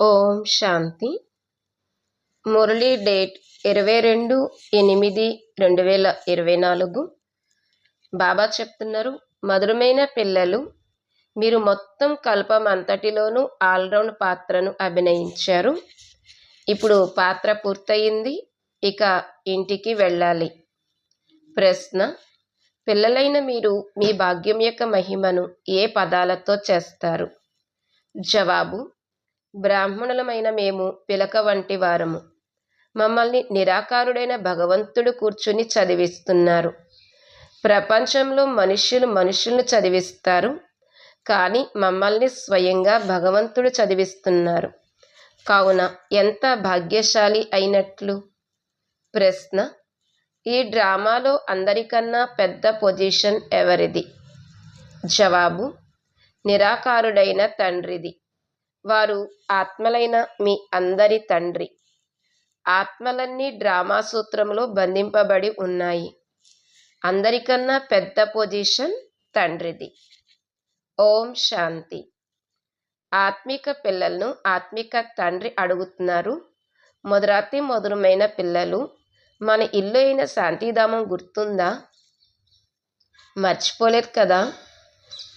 ఓం శాంతి. Murali date ఇరవై రెండు ఎనిమిది రెండు వేల ఇరవై నాలుగు. బాబా చెప్తున్నారు మధురమైన పిల్లలు మీరు మొత్తం కల్పం అంతటిలోనూ ఆల్రౌండ్ పాత్రను అభినయించారు. ఇప్పుడు పాత్ర పూర్తయింది ఇక ఇంటికి వెళ్ళాలి. ప్రశ్న పిల్లలైన మీరు మీ భాగ్యం యొక్క మహిమను ఏ పదాలతో చేస్తారు? జవాబు బ్రాహ్మణులమైన మేము పిలక వంటి వారము. మమ్మల్ని నిరాకారుడైన భగవంతుడు కూర్చుని చదివిస్తున్నారు. ప్రపంచంలో మనుష్యులు మనుషులను చదివిస్తారు. కానీ మమ్మల్ని స్వయంగా భగవంతుడు చదివిస్తున్నారు. కావున ఎంత భాగ్యశాలి అయినట్లు? ప్రశ్న. ఈ డ్రామాలో అందరికన్నా పెద్ద పొజిషన్ ఎవరిది? జవాబు. నిరాకారుడైన తండ్రిది. వారు ఆత్మలైన మీ అందరి తండ్రి. ఆత్మలన్నీ డ్రామా సూత్రంలో బంధింపబడి ఉన్నాయి. అందరికన్నా పెద్ద పొజిషన్ తండ్రిది. ఓం శాంతి. ఆత్మిక పిల్లలను ఆత్మిక తండ్రి అడుగుతున్నారు. మొదరాతి మధురమైన పిల్లలు మన ఇల్లు అయిన శాంతిధామం గుర్తుందా? మర్చిపోలేదు కదా?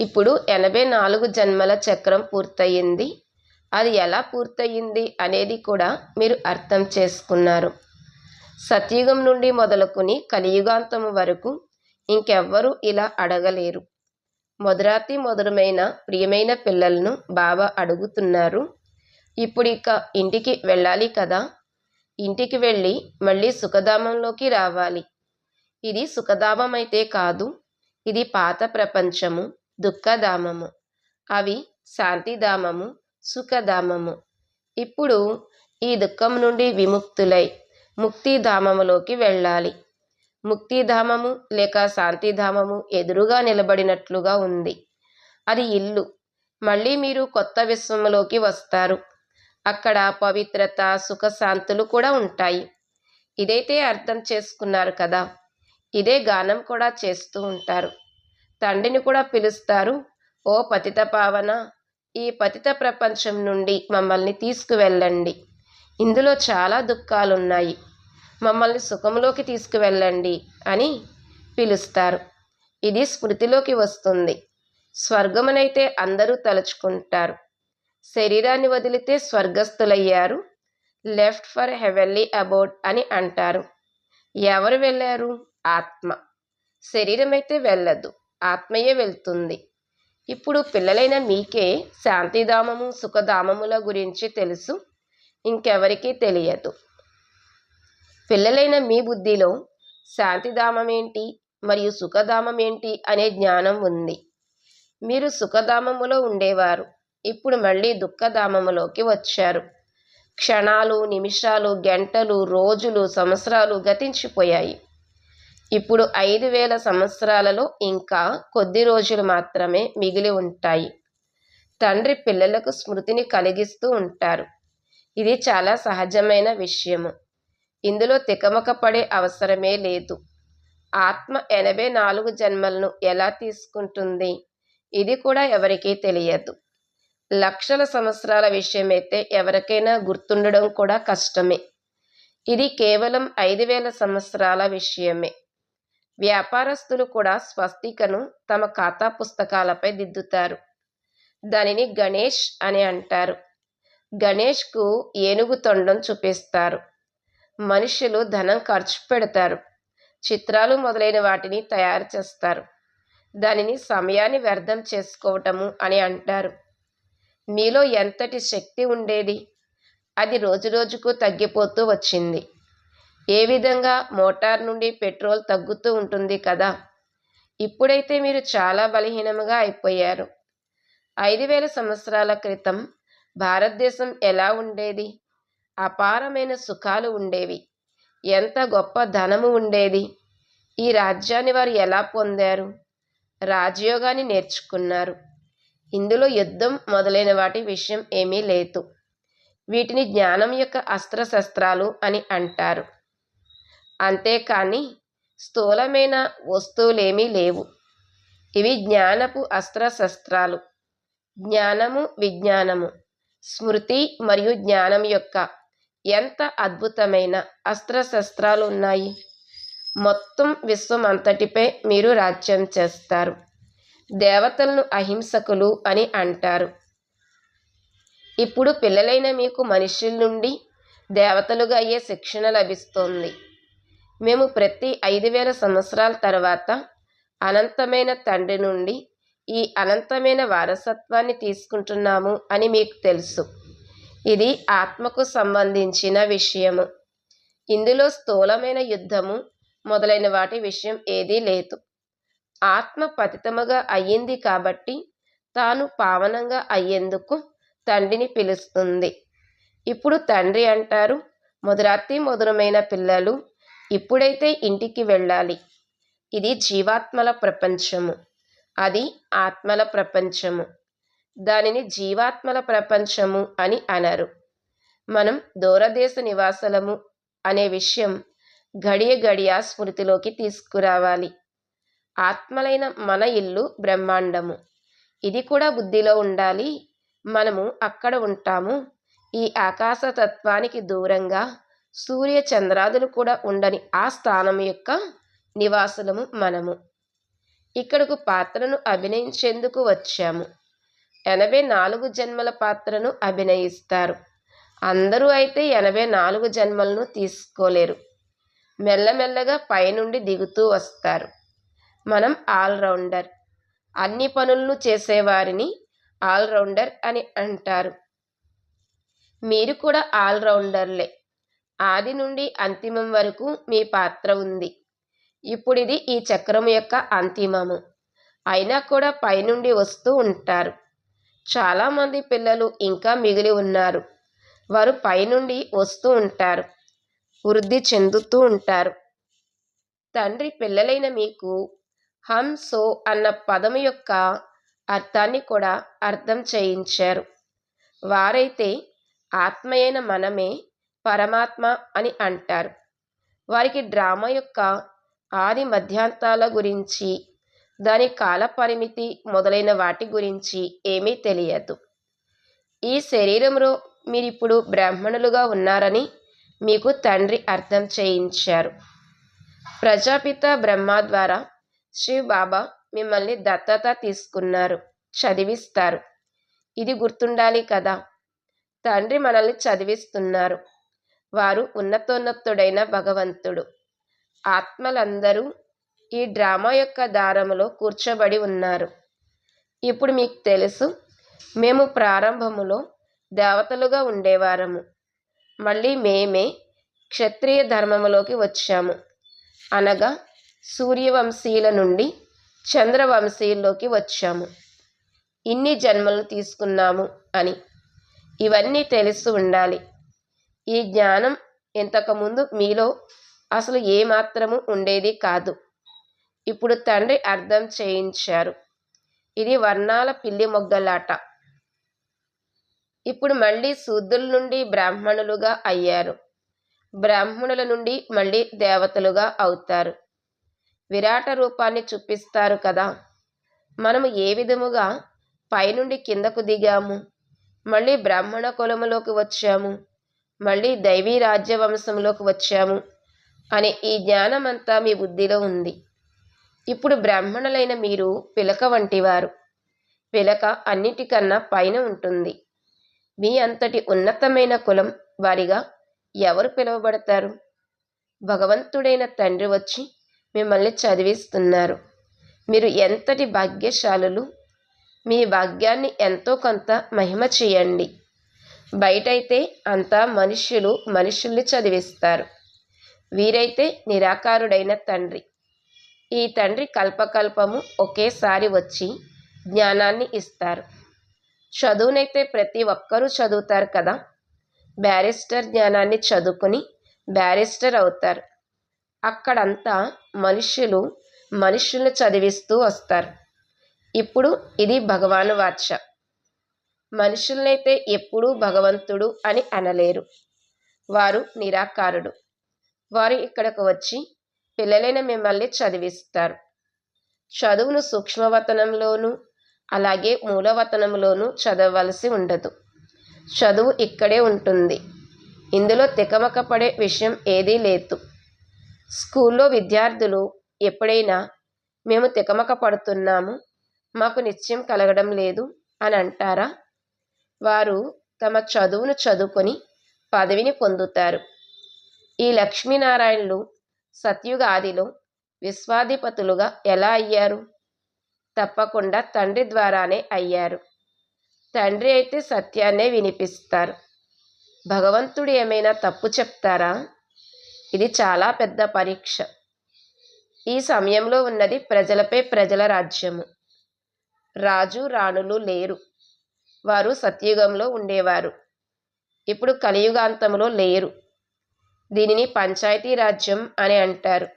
ఇప్పుడు ఎనభై నాలుగు జన్మల చక్రం పూర్తయింది. అది ఎలా పూర్తయింది అనేది కూడా మీరు అర్థం చేసుకున్నారు. సత్యుగం నుండి మొదలుకొని కలియుగాంతం వరకు ఇంకెవ్వరూ ఇలా అడగలేరు. మొదరాతి మొదలమైన ప్రియమైన పిల్లలను బాబా అడుగుతున్నారు. ఇప్పుడు ఇక ఇంటికి వెళ్ళాలి కదా? ఇంటికి వెళ్ళి మళ్ళీ సుఖధామంలోకి రావాలి. ఇది సుఖధామం అయితే కాదు ఇది పాత ప్రపంచము దుఃఖధామము. అవి శాంతిధామము సుఖధామము. ఇప్పుడు ఈ దుఃఖం నుండి విముక్తులై ముక్తిధామములోకి వెళ్ళాలి. ముక్తిధామము లేక శాంతిధామము ఎదురుగా నిలబడినట్లుగా ఉంది. అది ఇల్లు. మళ్ళీ మీరు కొత్త విశ్వంలోకి వస్తారు. అక్కడ పవిత్రత సుఖశాంతులు కూడా ఉంటాయి. ఇదైతే అర్థం చేసుకున్నారు కదా. ఇదే గానం కూడా చేస్తూ ఉంటారు. తండ్రిని కూడా పిలుస్తారు. ఓ పతిత పావన ఈ పతిత ప్రపంచం నుండి మమ్మల్ని తీసుకువెళ్ళండి. ఇందులో చాలా దుఃఖాలున్నాయి. మమ్మల్ని సుఖంలోకి తీసుకువెళ్ళండి అని పిలుస్తారు. ఇది స్మృతిలోకి వస్తుంది. స్వర్గమునైతే అందరూ తలుచుకుంటారు. శరీరాన్ని వదిలితే స్వర్గస్థులయ్యారు. లెఫ్ట్ ఫర్ హెవెల్లీ అబౌట్ అని అంటారు. ఎవరు వెళ్ళారు? ఆత్మ. శరీరం అయితే వెళ్ళదు. ఆత్మయే వెళ్తుంది. ఇప్పుడు పిల్లలైన మీకే శాంతిధామము సుఖధామముల గురించి తెలుసు. ఇంకెవరికీ తెలియదు. పిల్లలైన మీ బుద్ధిలో శాంతిధామం ఏంటి మరియు సుఖధామం ఏంటి అనే జ్ఞానం ఉంది. మీరు సుఖధామములో ఉండేవారు. ఇప్పుడు మళ్ళీ దుఃఖధామములోకి వచ్చారు. క్షణాలు నిమిషాలు గంటలు రోజులు సంవత్సరాలు గతించిపోయాయి. ఇప్పుడు ఐదు వేల సంవత్సరాలలో ఇంకా కొద్ది రోజులు మాత్రమే మిగిలి ఉంటాయి. తండ్రి పిల్లలకు స్మృతిని కలిగిస్తూ ఉంటారు. ఇది చాలా సహజమైన విషయము. ఇందులో తికమక పడే అవసరమే లేదు. ఆత్మ ఎనభై నాలుగు జన్మలను ఎలా తీసుకుంటుంది? ఇది కూడా ఎవరికీ తెలియదు. లక్షల సంవత్సరాల విషయమైతే ఎవరికైనా గుర్తుండడం కూడా కష్టమే. ఇది కేవలం ఐదు వేల సంవత్సరాల విషయమే. వ్యాపారస్తులు కూడా స్వస్తికను తమ ఖాతా పుస్తకాలపై దిద్దుతారు. దానిని గణేష్ అని అంటారు. గణేష్కు ఏనుగు తొండం చూపిస్తారు. మనుషులు ధనం ఖర్చు పెడతారు. చిత్రాలు మొదలైన వాటిని తయారు చేస్తారు. దానిని సమయాన్ని వ్యర్థం చేసుకోవటము అని అంటారు. మీలో ఎంతటి శక్తి ఉండేది? అది రోజురోజుకు తగ్గిపోతూ వచ్చింది. ఏ విధంగా మోటార్ నుండి పెట్రోల్ తగ్గుతూ ఉంటుంది కదా? ఇప్పుడైతే మీరు చాలా బలహీనముగా అయిపోయారు. ఐదు వేల సంవత్సరాల క్రితం భారతదేశం ఎలా ఉండేది? అపారమైన సుఖాలు ఉండేవి. ఎంత గొప్ప ధనము ఉండేది? ఈ రాజ్యాన్ని వారు ఎలా పొందారు? రాజయోగాన్ని నేర్చుకున్నారు. ఇందులో యుద్ధం మొదలైన వాటి విషయం ఏమీ లేదు. వీటిని జ్ఞానం యొక్క అస్త్రశస్త్రాలు అని అంటారు. అంతేకాని స్థూలమైన వస్తువులేమీ లేవు. ఇవి జ్ఞానపు అస్త్రశస్త్రాలు. జ్ఞానము విజ్ఞానము. స్మృతి మరియు జ్ఞానం యొక్క ఎంత అద్భుతమైన అస్త్రశస్త్రాలు ఉన్నాయి? మొత్తం విశ్వం అంతటిపై మీరు రాజ్యం చేస్తారు. దేవతలను అహింసకులు అని అంటారు. ఇప్పుడు పిల్లలైన మీకు మనుషుల నుండి దేవతలుగా అయ్యే శిక్షణ లభిస్తోంది. మేము ప్రతి ఐదు వేల సంవత్సరాల తర్వాత అనంతమైన తండ్రి నుండి ఈ అనంతమైన వారసత్వాన్ని తీసుకుంటున్నాము అని మీకు తెలుసు. ఇది ఆత్మకు సంబంధించిన విషయము. ఇందులో స్థూలమైన యుద్ధము మొదలైన వాటి విషయం ఏదీ లేదు. ఆత్మ పతితముగా అయ్యింది కాబట్టి తాను పావనంగా అయ్యేందుకు తండ్రిని పిలుస్తుంది. ఇప్పుడు తండ్రి అంటారు మొదరాతి మధురమైన పిల్లలు ఇప్పుడైతే ఇంటికి వెళ్ళాలి. ఇది జీవాత్మల ప్రపంచము. అది ఆత్మల ప్రపంచము. దానిని జీవాత్మల ప్రపంచము అని అనరు. మనం దూరదేశ నివాసలము అనే విషయం గడియ గడియ స్మృతిలోకి తీసుకురావాలి. ఆత్మలైన మన ఇల్లు బ్రహ్మాండము. ఇది కూడా బుద్ధిలో ఉండాలి. మనము అక్కడ ఉంటాము. ఈ ఆకాశతత్వానికి దూరంగా సూర్య చంద్రాదులు కూడా ఉండని ఆ స్థానం యొక్క నివాసులము మనము. ఇక్కడకు పాత్రను అభినయించేందుకు వచ్చాము. ఎనభై నాలుగు జన్మల పాత్రను అభినయిస్తారు. అందరూ అయితే ఎనభై నాలుగు జన్మలను తీసుకోలేరు. మెల్లమెల్లగా పైనుండి దిగుతూ వస్తారు. మనం ఆల్రౌండర్. అన్ని పనులను చేసేవారిని ఆల్రౌండర్ అని అంటారు. మీరు కూడా ఆల్రౌండర్లే. ఆది నుండి అంతిమం వరకు మీ పాత్ర ఉంది. ఇప్పుడు ఇది ఈ చక్రం యొక్క అంతిమము. అయినా కూడా పైనుండి వస్తూ ఉంటారు. చాలామంది పిల్లలు ఇంకా మిగిలి ఉన్నారు. వారు పైనుండి వస్తూ ఉంటారు. వృద్ధి చెందుతూ ఉంటారు. తండ్రి పిల్లలైన మీకు హమ్ సో అన్న పదము యొక్క అర్థాన్ని కూడా అర్థం చేయించారు. వారైతే ఆత్మయైన మనమే పరమాత్మ అని అంటారు. వారికి డ్రామా యొక్క ఆది మధ్యాంతాల గురించి దాని కాల పరిమితి మొదలైన వాటి గురించి ఏమీ తెలియదు. ఈ శరీరంలో మీరిప్పుడు బ్రాహ్మణులుగా ఉన్నారని మీకు తండ్రి అర్థం చేయించారు. ప్రజాపిత బ్రహ్మ ద్వారా శివ్ బాబా మిమ్మల్ని దత్తత తీసుకున్నారు చదివిస్తారు. ఇది గుర్తుండాలి కదా? తండ్రి మనల్ని చదివిస్తున్నారు. వారు ఉన్నతోన్నతుడైన భగవంతుడు. ఆత్మలందరూ ఈ డ్రామా యొక్క దారములో కూర్చోబడి ఉన్నారు. ఇప్పుడు మీకు తెలుసు మేము ప్రారంభములో దేవతలుగా ఉండేవారము. మళ్ళీ మేమే క్షత్రియ ధర్మములోకి వచ్చాము. అనగా సూర్యవంశీయుల నుండి చంద్రవంశీయుల్లోకి వచ్చాము. ఇన్ని జన్మలు తీసుకున్నాము అని. ఇవన్నీ తెలిసి ఉండాలి. ఈ జ్ఞానం ఇంతకుముందు మీలో అసలు ఏమాత్రము ఉండేది కాదు. ఇప్పుడు తండ్రి అర్థం చేయించారు. ఇది వర్ణాల పిల్లి మొగ్గలాట. ఇప్పుడు మళ్ళీ శూద్రుల నుండి బ్రాహ్మణులుగా అయ్యారు. బ్రాహ్మణుల నుండి మళ్ళీ దేవతలుగా అవుతారు. విరాట రూపాన్ని చూపిస్తారు కదా. మనము ఏ విధముగా పైనుండి కిందకు దిగాము? మళ్ళీ బ్రాహ్మణ కులములోకి వచ్చాము? మళ్ళీ దైవీ రాజ్యవంశంలోకి వచ్చాము అనే ఈ జ్ఞానం అంతా మీ బుద్ధిలో ఉంది. ఇప్పుడు బ్రాహ్మణులైన మీరు పిలక వంటివారు. పిలక అన్నిటికన్నా పైన ఉంటుంది. మీ అంతటి ఉన్నతమైన కులం వారిగా ఎవరు పిలువబడతారు? భగవంతుడైన తండ్రి వచ్చి మిమ్మల్ని చదివిస్తున్నారు. మీరు ఎంతటి భాగ్యశాలులు? మీ భాగ్యాన్ని ఎంతో కొంత మహిమ చేయండి. బయటైతే అంతా మనుష్యులు మనుషుల్ని చదివిస్తారు. వీరైతే నిరాకారుడైన తండ్రి. ఈ తండ్రి కల్పకల్పము ఒకేసారి వచ్చి జ్ఞానాన్ని ఇస్తారు. చదువునైతే ప్రతి ఒక్కరూ చదువుతారు కదా? బ్యారిస్టర్ జ్ఞానాన్ని చదువుకుని బ్యారిస్టర్ అవుతారు. అక్కడంతా మనుష్యులు మనుషుల్ని చదివిస్తూ వస్తారు. ఇప్పుడు ఇది భగవాను వాచ. మనుషులనైతే ఎప్పుడూ భగవంతుడు అని అనలేరు. వారు నిరాకారుడు. వారు ఇక్కడకు వచ్చి పిల్లలైన మిమ్మల్ని చదివిస్తారు. చదువును సూక్ష్మవతనంలోనూ అలాగే మూలవతనంలోనూ చదవవలసి ఉండదు. చదువు ఇక్కడే ఉంటుంది. ఇందులో తికమక పడే విషయం ఏదీ లేదు. స్కూల్లో విద్యార్థులు ఎప్పుడైనా మేము తికమక పడుతున్నాము మాకు నిశ్చయం కలగడం లేదు అని అంటారా? వారు తమ చదువును చదువుకొని పదవిని పొందుతారు. ఈ లక్ష్మీనారాయణులు సత్యుగ ఆదిలో విశ్వాధిపతులుగా ఎలా అయ్యారు? తప్పకుండా తండ్రి ద్వారానే అయ్యారు. తండ్రి అయితే సత్యాన్నే వినిపిస్తారు. భగవంతుడు ఏమైనా తప్పు చెప్తారా? ఇది చాలా పెద్ద పరీక్ష. ఈ సమయంలో ఉన్నది ప్రజలపై ప్రజల రాజ్యము. రాజు రాణులు లేరు. వారు సత్యుగంలో ఉండేవారు. ఇప్పుడు కలియుగాంతంలో లేరు. దీనిని పంచాయతీ రాజ్యం అని అంటారు.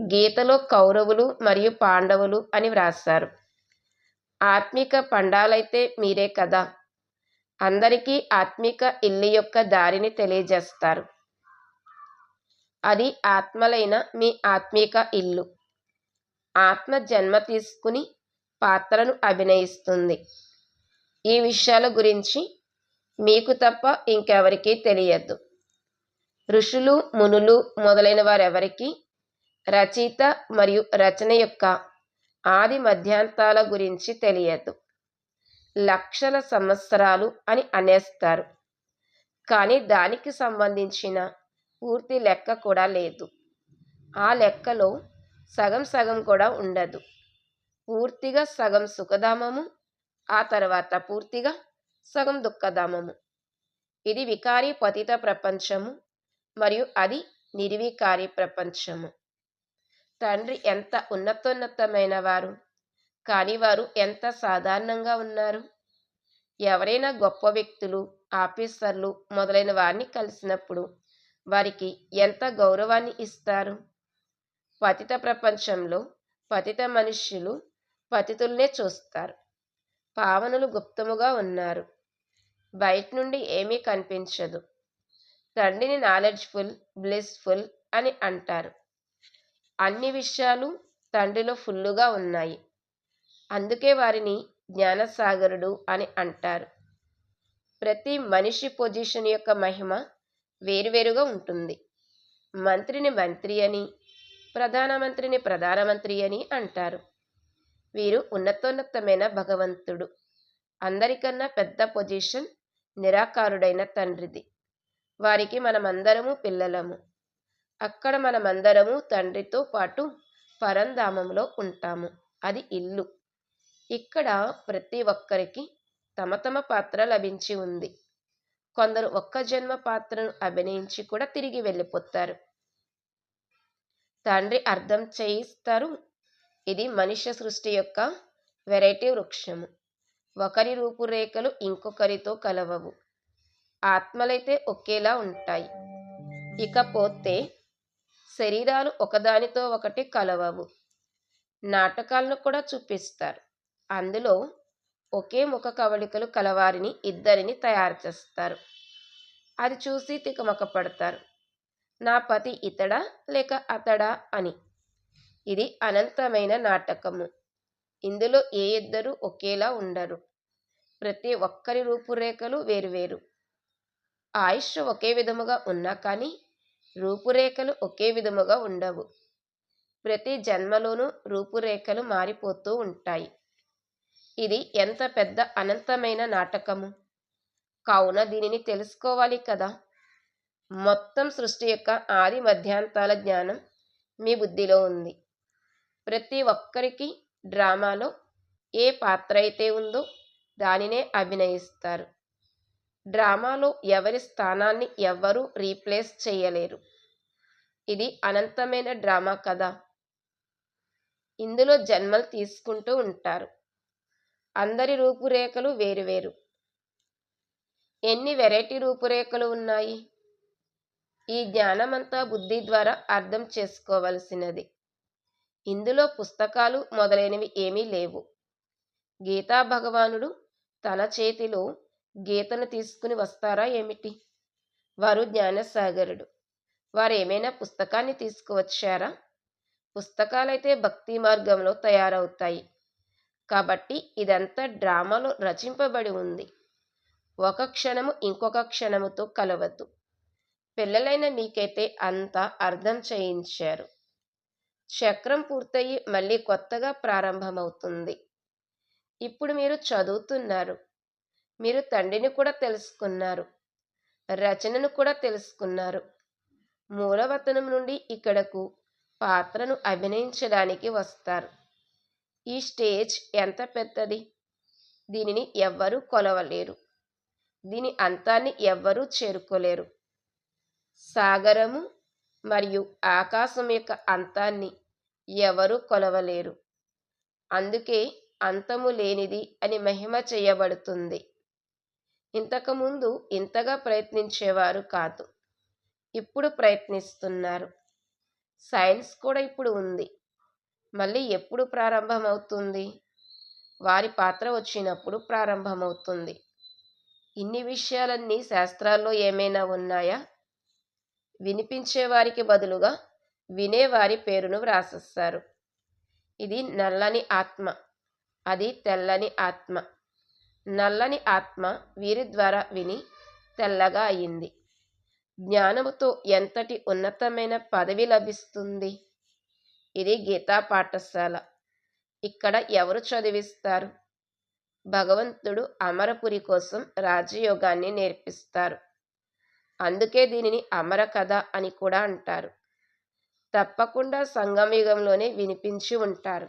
గీతలో కౌరవులు మరియు పాండవులు అని వ్రాస్తారు. ఆత్మిక పండాలైతే మీరే కదా. అందరికీ ఆత్మిక ఇల్లు యొక్క దారిని తెలియజేస్తారు. అది ఆత్మలైన మీ ఆత్మిక ఇల్లు. ఆత్మ జన్మ తీసుకుని పాత్రను అభినయిస్తుంది. ఈ విషయాల గురించి మీకు తప్ప ఇంకెవరికీ తెలియదు. ఋషులు మునులు మొదలైన వారెవరికి రచయిత మరియు రచన యొక్క ఆది మధ్యాంతాల గురించి తెలియదు. లక్షల సంవత్సరాలు అని అనేస్తారు. కానీ దానికి సంబంధించిన పూర్తి లెక్క కూడా లేదు. ఆ లెక్కలో సగం సగం కూడా ఉండదు. పూర్తిగా సగం సుఖధామము ఆ తర్వాత పూర్తిగా సగం దుఃఖధామము. ఇది వికారి పతిత ప్రపంచము మరియు అది నిర్వికారి ప్రపంచము. తండ్రి ఎంత ఉన్నతోన్నతమైన వారు కానీ వారు ఎంత సాధారణంగా ఉన్నారు? ఎవరైనా గొప్ప వ్యక్తులు ఆఫీసర్లు మొదలైన వారిని కలిసినప్పుడు వారికి ఎంత గౌరవాన్ని ఇస్తారు? పతిత ప్రపంచంలో పతిత మనుష్యులు పతితుల్నే చూస్తారు. పావనులు గుప్తముగా ఉన్నారు. బయట నుండి ఏమీ కనిపించదు. తండ్రిని నాలెడ్జ్ఫుల్ బ్లిస్ఫుల్ అని అంటారు. అన్ని విషయాలు తండ్రిలో ఫుల్లుగా ఉన్నాయి. అందుకే వారిని జ్ఞానసాగరుడు అని అంటారు. ప్రతి మనిషి పొజిషన్ యొక్క మహిమ వేరువేరుగా ఉంటుంది. మంత్రిని మంత్రి అని ప్రధానమంత్రిని ప్రధానమంత్రి అని అంటారు. వీరు ఉన్నతోన్నతమైన భగవంతుడు. అందరికన్నా పెద్ద పొజిషన్ నిరాకారుడైన తండ్రిది. వారికి మనమందరము పిల్లలము. అక్కడ మనమందరము తండ్రితో పాటు పరంధామంలో ఉంటాము. అది ఇల్లు. ఇక్కడ ప్రతి ఒక్కరికి తమ తమ పాత్ర లభించి ఉంది. కొందరు ఒక్క జన్మ పాత్రను అభినయించి కూడా తిరిగి వెళ్ళిపోతారు. తండ్రి అర్థం చేయిస్తారు ఇది మనుష్య సృష్టి యొక్క వెరైటీ వృక్షము. ఒకరి రూపురేఖలు ఇంకొకరితో కలవవు. ఆత్మలైతే ఒకేలా ఉంటాయి. ఇకపోతే శరీరాలు ఒకదానితో ఒకటి కలవవు. నాటకాలను కూడా చూపిస్తారు. అందులో ఒకే ముఖ కవళికలు కలవారిని ఇద్దరిని తయారు చేస్తారు. అది చూసి తికమక పడతారు నా పతి ఇతడా లేక అతడా అని. ఇది అనంతమైన నాటకము. ఇందులో ఏ ఇద్దరు ఒకేలా ఉండరు. ప్రతి ఒక్కరి రూపురేఖలు వేరువేరు. ఆయుష్ ఒకే విధముగా ఉన్నా కానీ రూపురేఖలు ఒకే విధముగా ఉండవు. ప్రతి జన్మలోనూ రూపురేఖలు మారిపోతూ ఉంటాయి. ఇది ఎంత పెద్ద అనంతమైన నాటకము. కావున దీనిని తెలుసుకోవాలి కదా. మొత్తం సృష్టి యొక్క ఆది మధ్యాంతాల జ్ఞానం మీ బుద్ధిలో ఉంది. ప్రతి ఒక్కరికి డ్రామాలో ఏ పాత్ర అయితే ఉందో దానినే అభినయిస్తారు. డ్రామాలో ఎవరి స్థానాన్ని ఎవ్వరూ రీప్లేస్ చేయలేరు. ఇది అనంతమైన డ్రామా కదా. ఇందులో జన్మలు తీసుకుంటూ ఉంటారు. అందరి రూపురేఖలు వేరువేరు ఎన్ని వెరైటీ రూపురేఖలు ఉన్నాయి? ఈ జ్ఞానమంతా బుద్ధి ద్వారా అర్థం చేసుకోవలసినది. ఇందులో పుస్తకాలు మొదలైనవి ఏమీ లేవు. గీతా భగవానుడు తన చేతిలో గీతను తీసుకుని వస్తారా ఏమిటి? వారు జ్ఞానసాగరుడు. వారు ఏమైనా పుస్తకాన్ని తీసుకువచ్చారా? పుస్తకాలైతే భక్తి మార్గంలో తయారవుతాయి. కాబట్టి ఇదంతా డ్రామాలో రచింపబడి ఉంది. ఒక క్షణము ఇంకొక క్షణముతో కలవద్దు. పిల్లలైన మీకైతే అంతా అర్థం చేయించారు. చక్రం పూర్తయి మళ్ళీ కొత్తగా ప్రారంభమవుతుంది. ఇప్పుడు మీరు చదువుతున్నారు. మీరు తండ్రిని కూడా తెలుసుకున్నారు. రచనను కూడా తెలుసుకున్నారు. మూలవతనం నుండి ఇక్కడకు పాత్రను అభినయించడానికి వస్తారు. ఈ స్టేజ్ ఎంత పెద్దది? దీనిని ఎవ్వరూ కొలవలేరు. దీని అంతాన్ని ఎవ్వరూ చేరుకోలేరు. సాగరము మరియు ఆకాశం యొక్క అంతాన్ని ఎవరు కొలవలేరు. అందుకే అంతము లేనిది అని మహిమ చేయబడుతుంది. ఇంతకుముందు ఇంతగా ప్రయత్నించేవారు కాదు. ఇప్పుడు ప్రయత్నిస్తున్నారు. సైన్స్ కూడా ఇప్పుడు ఉంది. మళ్ళీ ఎప్పుడు ప్రారంభమవుతుంది? వారి పాత్ర వచ్చినప్పుడు ప్రారంభమవుతుంది. ఇన్ని విషయాలన్నీ శాస్త్రాల్లో ఏమైనా ఉన్నాయా? వినిపించేవారికి బదులుగా వినేవారి పేరును వ్రాసిస్తారు. ఇది నల్లని ఆత్మ. అది తెల్లని ఆత్మ. నల్లని ఆత్మ వీరి ద్వారా విని తెల్లగా అయింది. జ్ఞానముతో ఎంతటి ఉన్నతమైన పదవి లభిస్తుంది? ఇది గీతా పాఠశాల. ఇక్కడ ఎవరు చదివిస్తారు? భగవంతుడు అమరపురి కోసం రాజయోగాన్ని నేర్పిస్తారు. అందుకే దీనిని అమర కథ అని కూడా అంటారు. తప్పకుండా సంగమయుగంలోనే వినిపించి ఉంటారు.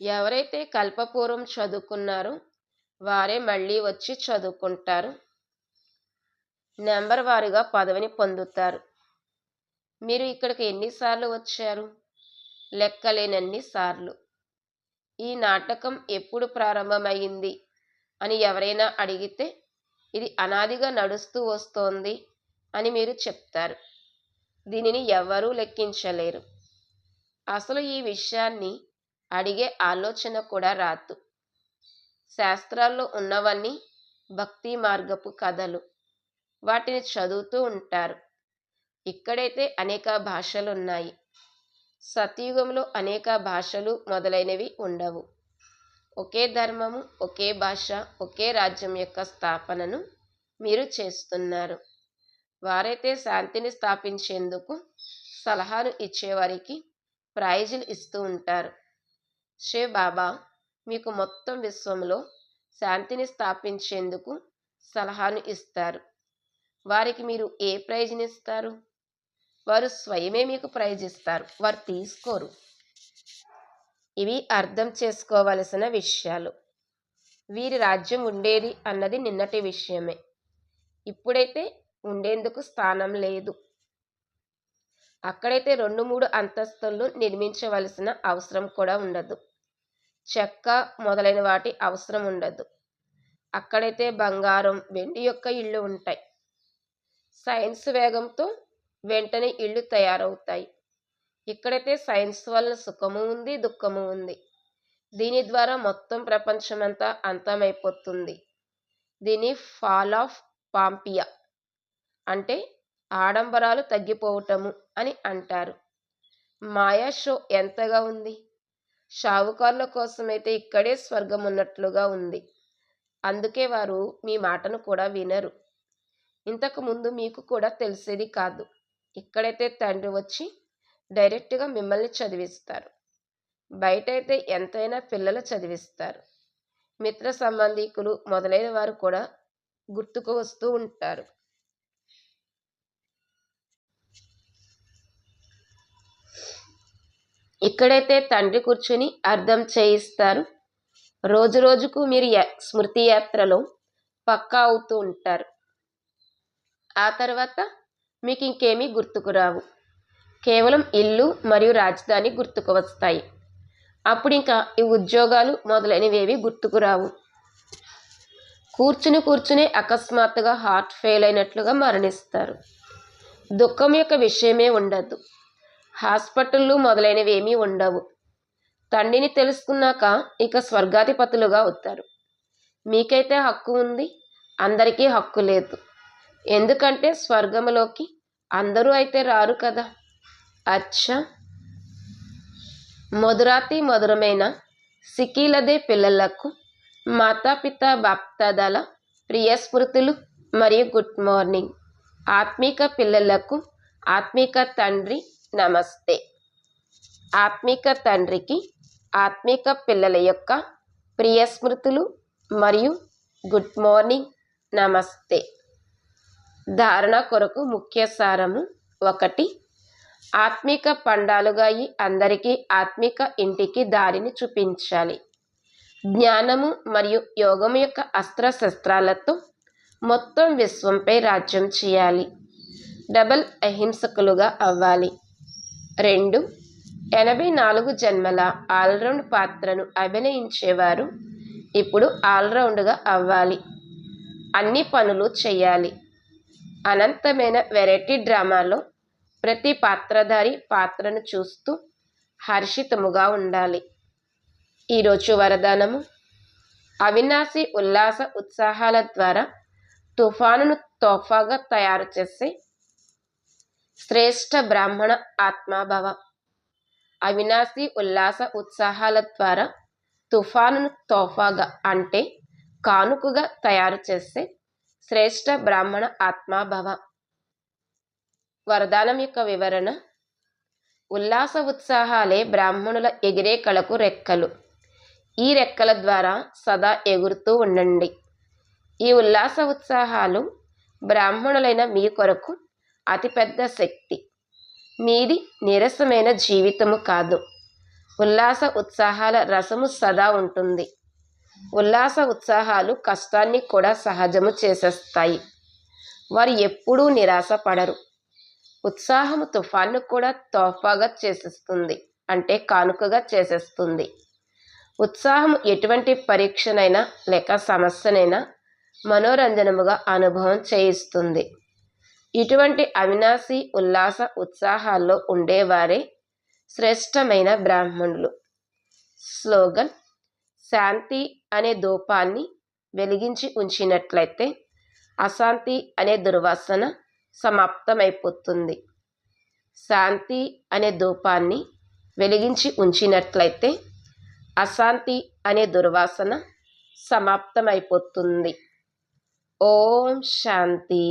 ఎవరైతే కల్పపూర్వం చదువుకున్నారో వారే మళ్ళీ వచ్చి చదువుకుంటారు. నెంబర్ వారుగా పదవిని పొందుతారు. మీరు ఇక్కడికి ఎన్నిసార్లు వచ్చారు? లెక్కలేనన్ని సార్లు. ఈ నాటకం ఎప్పుడు ప్రారంభమైంది? అని ఎవరైనా అడిగితే ఇది అనాదిగా నడుస్తూ వస్తోంది అని మీరు చెప్తారు. దీనిని ఎవ్వరూ లెక్కించలేరు. అసలు ఈ విషయాన్ని అడిగే ఆలోచన కూడా రాదు. శాస్త్రాల్లో ఉన్నవన్నీ భక్తి మార్గపు కథలు. వాటిని చదువుతూ ఉంటారు. ఇక్కడైతే అనేక భాషలు ఉన్నాయి సతయుగంలో అనేక భాషలు మొదలైనవి ఉండవు. ఒకే ధర్మము ఒకే భాష ఒకే రాజ్యం యొక్క స్థాపనను మీరు చేస్తున్నారు. వారైతే శాంతిని స్థాపించేందుకు సలహాలు ఇచ్చేవారికి ప్రైజులు ఇస్తూ ఉంటారు. షే బాబా మీకు మొత్తం విశ్వంలో శాంతిని స్థాపించేందుకు సలహాను ఇస్తారు. వారికి మీరు ఏ ప్రైజ్ని ఇస్తారు? వారు స్వయమే మీకు ప్రైజ్ ఇస్తారు. వారు తీసుకోరు. ఇవి అర్థం చేసుకోవలసిన విషయాలు. వీరి రాజ్యం ఉండేది అన్నది నిన్నటి విషయమే. ఇప్పుడైతే ఉండేందుకు స్థానం లేదు. అక్కడైతే రెండు మూడు అంతస్తులు నిర్మించవలసిన అవసరం కూడా ఉండదు. చెక్క మొదలైన వాటి అవసరం ఉండదు. అక్కడైతే బంగారం వెండి యొక్క ఇళ్ళు ఉంటాయి. సైన్స్ వేగంతో వెంటనే ఇళ్ళు తయారవుతాయి. ఇక్కడైతే సైన్స్ వల్ల సుఖము ఉంది దుఃఖము ఉంది. దీని ద్వారా మొత్తం ప్రపంచమంతా అంతమైపోతుంది. దీని ఫాల్ ఆఫ్ పాంపియా అంటే ఆడంబరాలు తగ్గిపోవటము అని అంటారు. మాయా షో ఎంతగా ఉంది? షావుకారుల కోసమైతే ఇక్కడే స్వర్గం ఉన్నట్లుగా ఉంది. అందుకే వారు మీ మాటను కూడా వినరు. ఇంతకుముందు మీకు కూడా తెలిసేది కాదు. ఇక్కడైతే తండ్రి వచ్చి డైరెక్ట్గా మిమ్మల్ని చదివిస్తారు. బయట అయితే ఎంతైనా పిల్లలు చదివిస్తారు. మిత్ర సంబంధికులు మొదలైన వారు కూడా గుర్తుకు వస్తూ ఉంటారు. ఇక్కడైతే తండ్రి కూర్చుని అర్థం చేయిస్తారు రోజు రోజుకు మీరు స్మృతి యాత్రలో పక్కా అవుతూ ఉంటారు. ఆ తర్వాత మీకు ఇంకేమీ గుర్తుకు రావు. కేవలం ఇల్లు మరియు రాజధాని గుర్తుకు వస్తాయి. అప్పుడు ఇంకా ఈ ఉద్యోగాలు మొదలైనవేవి గుర్తుకు రావు. కూర్చుని కూర్చునే అకస్మాత్తుగా హార్ట్ ఫెయిల్ అయినట్లుగా మరణిస్తారు. దుఃఖం యొక్క విషయమే ఉండదు. హాస్పిటళ్ళు మొదలైనవి ఏమీ ఉండవు. తండ్రిని తెలుసుకున్నాక ఇక స్వర్గాధిపతులుగా అవుతారు మీకైతే హక్కు ఉంది అందరికీ హక్కు లేదు. ఎందుకంటే స్వర్గంలోకి అందరూ అయితే రారు కదా. అచ్చా! మధురాతి మధురమైన సికీలదే పిల్లలకు మాతాపిత బాప్తాదాల ప్రియస్మృతులు మరియు గుడ్ మార్నింగ్. ఆత్మిక పిల్లలకు ఆత్మిక తండ్రి నమస్తే. ఆత్మిక తండ్రికి ఆత్మిక పిల్లల యొక్క ప్రియ స్మృతులు మరియు గుడ్ మార్నింగ్ నమస్తే. ధారణ కొరకు ముఖ్య సారము ఒకటి ఆత్మిక పండాలుగా ఈ అందరికీ ఆత్మిక ఇంటికి దారిని చూపించాలి. జ్ఞానము మరియు యోగం యొక్క అస్త్రశస్త్రాలతో మొత్తం విశ్వంపై రాజ్యం చేయాలి. డబల్ అహింసకులుగా అవ్వాలి. రెండు. ఎనభై నాలుగు జన్మల ఆల్రౌండ్ పాత్రను అభినయించేవారు ఇప్పుడు ఆల్రౌండ్గా అవ్వాలి. అన్ని పనులు చేయాలి. అనంతమైన వెరైటీ డ్రామాలో ప్రతి పాత్రధారి పాత్రను చూస్తూ హర్షితముగా ఉండాలి. ఈరోజు వరదానము? అవినాశి ఉల్లాస ఉత్సాహాల ద్వారా తుఫానును తోఫాగా తయారు చేసే శ్రేష్ఠ బ్రాహ్మణ ఆత్మాభవ. అవినాశి ఉల్లాస ఉత్సాహాల ద్వారా తుఫానును తోఫాగా అంటే కానుకగా తయారు చేసే శ్రేష్ఠ బ్రాహ్మణ ఆత్మాభవ. వరదానం యొక్క వివరణ ఉల్లాస ఉత్సాహాలే బ్రాహ్మణుల ఎగిరే కళకు రెక్కలు. ఈ రెక్కల ద్వారా సదా ఎగురుతూ ఉండండి. ఈ ఉల్లాస ఉత్సాహాలు బ్రాహ్మణులైన మీ కొరకు అతిపెద్ద శక్తి. మీది నీరసమైన జీవితము కాదు. ఉల్లాస ఉత్సాహాల రసము సదా ఉంటుంది. ఉల్లాస ఉత్సాహాలు కష్టాన్ని కూడా సహజము చేసేస్తాయి. వారు ఎప్పుడూ నిరాశ పడరు ఉత్సాహము తుఫాన్ను కూడా తోఫాగా చేసేస్తుంది. అంటే కానుకగా చేసేస్తుంది. ఉత్సాహం ఎటువంటి పరీక్షనైనా లేక సమస్యనైనా మనోరంజనముగా అనుభవం చేయిస్తుంది. ఇటువంటి అవినాశి ఉల్లాస ఉత్సాహాల్లో ఉండేవారే శ్రేష్టమైన బ్రాహ్మణులు. స్లోగన్ శాంతి అనే దూపాన్ని వెలిగించి ఉంచినట్లయితే అశాంతి అనే దుర్వాసన సమాప్తమైపోతుంది. శాంతి అనే దూపాన్ని వెలిగించి ఉంచినట్లయితే అశాంతి అనే దుర్వాసన సమాప్తమైపోతుంది. ఓం శాంతి.